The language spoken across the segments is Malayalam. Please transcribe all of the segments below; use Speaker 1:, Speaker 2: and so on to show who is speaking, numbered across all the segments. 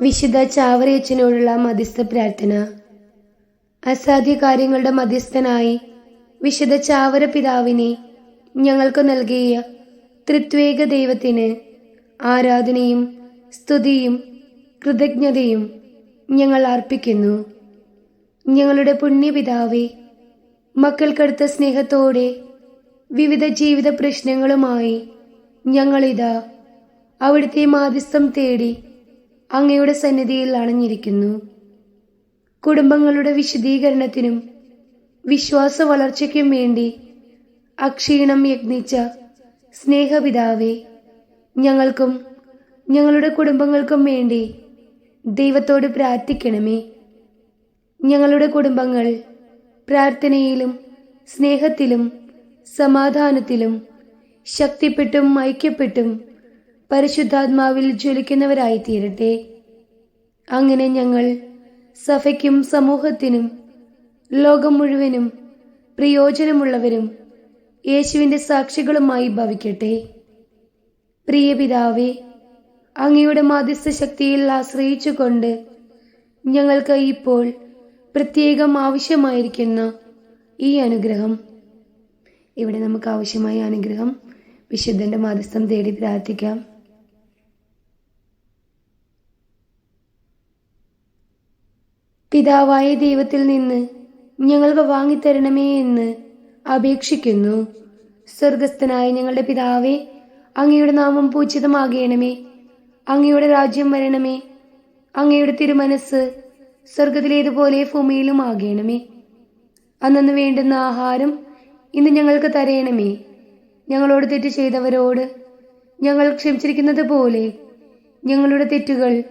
Speaker 1: വിശുദ്ധ ചാവറയച്ചനോടുള്ള മധ്യസ്ഥ പ്രാർത്ഥന. അസാധ്യ കാര്യങ്ങളുടെ മധ്യസ്ഥനായി വിശുദ്ധ ചാവര പിതാവിനെ ഞങ്ങൾക്ക് നൽകിയ ത്രിത്വേക ദൈവത്തിന് ആരാധനയും സ്തുതിയും കൃതജ്ഞതയും ഞങ്ങൾ അർപ്പിക്കുന്നു. ഞങ്ങളുടെ പുണ്യപിതാവേ മക്കൾക്കടുത്ത സ്നേഹത്തോടെ വിവിധ ജീവിത പ്രശ്നങ്ങളുമായി ഞങ്ങളിതാ അവിടുത്തെ മാധ്യസ്ഥം തേടി അങ്ങയുടെ സന്നിധിയിൽ അണഞ്ഞിരിക്കുന്നു. കുടുംബങ്ങളുടെ വിശദീകരണത്തിനും വിശ്വാസ വളർച്ചയ്ക്കും വേണ്ടി അക്ഷീണം യജ്ഞിച്ച സ്നേഹപിതാവേ ഞങ്ങൾക്കും ഞങ്ങളുടെ കുടുംബങ്ങൾക്കും വേണ്ടി ദൈവത്തോട് പ്രാർത്ഥിക്കണമേ. ഞങ്ങളുടെ കുടുംബങ്ങൾ പ്രാർത്ഥനയിലും സ്നേഹത്തിലും സമാധാനത്തിലും ശക്തിപ്പെട്ടും ഐക്യപ്പെട്ടും പരിശുദ്ധാത്മാവിൽ ജ്വലിക്കുന്നവരായി തീരട്ടെ അങ്ങനെ ഞങ്ങൾ സഭയ്ക്കും സമൂഹത്തിനും ലോകം മുഴുവനും പ്രയോജനമുള്ളവരും യേശുവിന്റെ സാക്ഷികളുമായി ഭവിക്കട്ടെ. പ്രിയ പിതാവേ അങ്ങയുടെ മാധ്യസ്ഥ ശക്തിയിൽ ആശ്രയിച്ചുകൊണ്ട് ഞങ്ങൾക്ക് ഇപ്പോൾ പ്രത്യേകം ആവശ്യമായിരിക്കുന്ന ഈ അനുഗ്രഹം. ഇവിടെ നമുക്ക് ആവശ്യമായ അനുഗ്രഹം വിശുദ്ധന്റെ മാധ്യസ്ഥം തേടി പ്രാർത്ഥിക്കാം. പിതാവായ ദൈവത്തിൽ നിന്ന് ഞങ്ങൾക്ക് വാങ്ങിത്തരണമേ എന്ന് അപേക്ഷിക്കുന്നു. സ്വർഗസ്ഥനായ ഞങ്ങളുടെ പിതാവേ അങ്ങയുടെ നാമം പൂജിതമാകണമേ. അങ്ങയുടെ രാജ്യം വരണമേ. അങ്ങയുടെ തിരുമനസ് സ്വർഗത്തിലേതുപോലെ ഭൂമിയിലും ആകണമേ. അന്നു വേണ്ടുന്ന ആഹാരം ഇന്ന് ഞങ്ങൾക്ക് തരയണമേ ഞങ്ങളോട് തെറ്റ് ചെയ്തവരോട് ഞങ്ങൾ ക്ഷമിച്ചിരിക്കുന്നത് പോലെ ഞങ്ങളുടെ തെറ്റുകൾ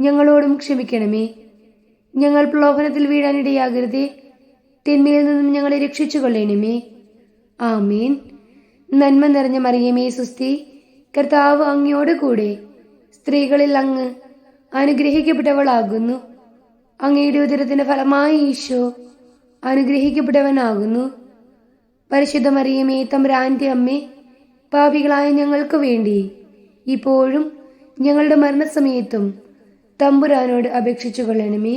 Speaker 1: ഞങ്ങളോടും ക്ഷമിക്കണമേ. ഞങ്ങൾ പ്രലോഭനത്തിൽ വീഴാനിടയാകരുതേ തിന്മയിൽ നിന്നും ഞങ്ങളെ രക്ഷിച്ചു കൊള്ളേണമേ ആമീൻ. നന്മ നിറഞ്ഞ മറിയമേ സുസ്തി കർത്താവ് അങ്ങയോട് കൂടെ സ്ത്രീകളിൽ അങ്ങ് അനുഗ്രഹിക്കപ്പെട്ടവളാകുന്നു. അങ്ങയുടെ ഉദരത്തിന്റെ ഫലമായി ഈശോ അനുഗ്രഹിക്കപ്പെട്ടവനാകുന്നു. പരിശുദ്ധ മറിയമേ തമ്പ്രാന്റെ അമ്മേ പാപികളായ ഞങ്ങൾക്ക് വേണ്ടി ഇപ്പോഴും ഞങ്ങളുടെ മരണസമയത്തും തമ്പുരാനോട് അപേക്ഷിച്ചു കൊള്ളണമേ